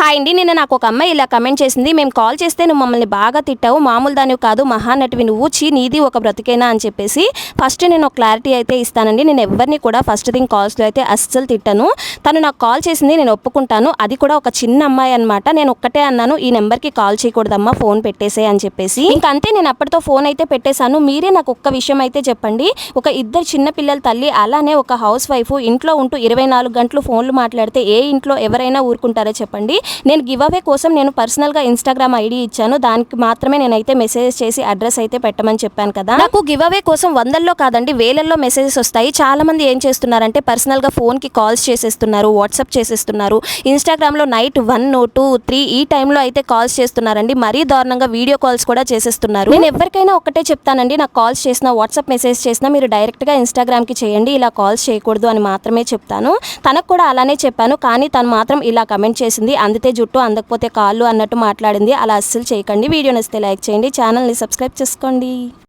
Hi అండి నిన్న నాకు ఒక అమ్మాయి ఇలా కమెంట్ చేసింది. మేము కాల్ చేస్తే నువ్వు మమ్మల్ని బాగా తిట్టావు. మామూలు దానివి కాదు మహానటివి నువ్వు. చీ నీది ఒక బ్రతికేనా అని చెప్పేసి ఫస్ట్ నేను ఒక క్లారిటీ అయితే ఇస్తానండి. నేను ఎవరిని కూడా ఫస్ట్ థింగ్ కాల్స్లో అయితే అస్సలు తిట్టాను. తను నాకు కాల్ చేసింది నేను ఒప్పుకుంటాను. అది కూడా ఒక చిన్న అమ్మాయి అనమాట నేను ఒక్కటే అన్నాను ఈ నెంబర్కి కాల్ చేయకూడదమ్మా ఫోన్ పెట్టేసే అని చెప్పేసి. ఇంకంతే అంతే నేను అప్పటితో ఫోన్ అయితే పెట్టేశాను. మీరే నాకు ఒక్క విషయం అయితే చెప్పండి. ఒక ఇద్దరు చిన్న పిల్లల తల్లి అలానే ఒక హౌస్ వైఫ్ ఇంట్లో ఉంటూ ఇరవై నాలుగు గంటలు ఫోన్లు మాట్లాడితే ఏ ఇంట్లో ఎవరైనా ఊరుకుంటారో చెప్పండి. నేను గివ్ అవే కోసం నేను పర్సనల్గా ఇన్స్టాగ్రామ్ ఐడి ఇచ్చాను. దానికి మాత్రమే నేనైతే మెసేజ్ చేసి అడ్రస్ అయితే పెట్టమని చెప్పాను కదా. నాకు గివ్ అవే కోసం వందల్లో కాదండి వేలల్లో మెసేజెస్ వస్తాయి. చాలా మంది ఏం చేస్తున్నారంటే పర్సనల్గా ఫోన్కి కాల్స్ చేసేస్తున్నారు వాట్సాప్ చేసేస్తున్నారు. ఇన్స్టాగ్రామ్లో నైట్ వన్ టూ త్రీ ఈ టైంలో అయితే కాల్స్ చేస్తున్నారండి. మరీ దారుణంగా వీడియో కాల్స్ కూడా చేసేస్తున్నారు. నేను ఎవరికైనా ఒకటే చెప్తానండి నాకు కాల్స్ చేసినా వాట్సాప్ మెసేజ్ చేసినా మీరు డైరెక్ట్గా ఇన్స్టాగ్రామ్కి చేయండి ఇలా కాల్స్ చేయకూడదు అని మాత్రమే చెప్తాను. తనకు కూడా అలానే చెప్పాను కానీ తను మాత్రం ఇలా కమెంట్ చేసింది. అందితే జుట్టు అందకపోతే కాళ్ళు అన్నట్టు మాట్లాడింది. అలా అస్సలు చేయకండి. వీడియో నచ్చితే లైక్ చేయండి. ఛానల్ని సబ్స్క్రైబ్ చేసుకోండి.